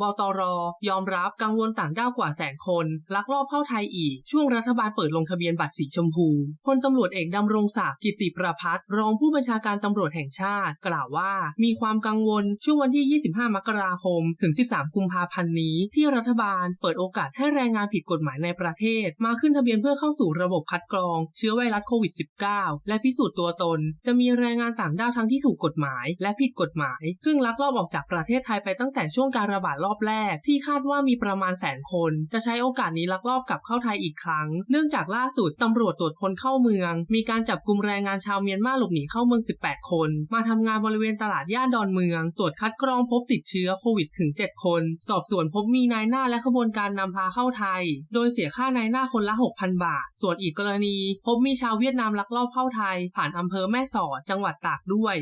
บตรยอมรับกังวลต่างด้าวกว่าแสนคน ลักลอบเข้าไทยอีก ช่วงรัฐบาลเปิดลงทะเบียนบัตรสีชมพูพลตำรวจเอกดำรงศักดิ์กิติประพัฒน์รองผู้บัญชาการตำรวจแห่งชาติ กล่าวว่า มีความกังวลช่วงวันที่ 25 มกราคม ถึง 13 กุมภาพันธ์นี้ ที่รัฐบาลเปิดโอกาสให้แรงงานผิดกฎหมายในประเทศ มาขึ้นทะเบียนเพื่อเข้าสู่ระบบคัดกรอง เชื้อไวรัสโควิด -19 และพิสูจน์ตัวตน จะมีแรงงานต่างด้าวทั้งที่ถูกกฎหมาย และผิดกฎหมาย ซึ่งลักลอบออกจากประเทศไทยไปตั้งแต่ช่วงการระบาดรอบแรกที่คาดว่ามีประมาณแสนคน จะใช้โอกาสนี้ลักลอบกลับเข้าไทยอีกครั้ง เนื่องจากล่าสุดตำรวจตรวจคนเข้าเมือง มีการจับกลุ่มแรงงานชาวเมียนมาหลบหนีเข้าเมือง 18 คน มาทำงานบริเวณตลาดย่านดอนเมือง ตรวจคัดกรองพบติดเชื้อโควิดถึง 7 คน สอบสวนพบมีนายหน้าและขบวนการนำพาเข้าไทย โดยเสียค่านายหน้าคนละ 6,000 บาท ส่วนอีกกรณี พบมีชาวเวียดนามลักลอบเข้าไทย ผ่านอำเภอแม่สอดจังหวัดตากด้วย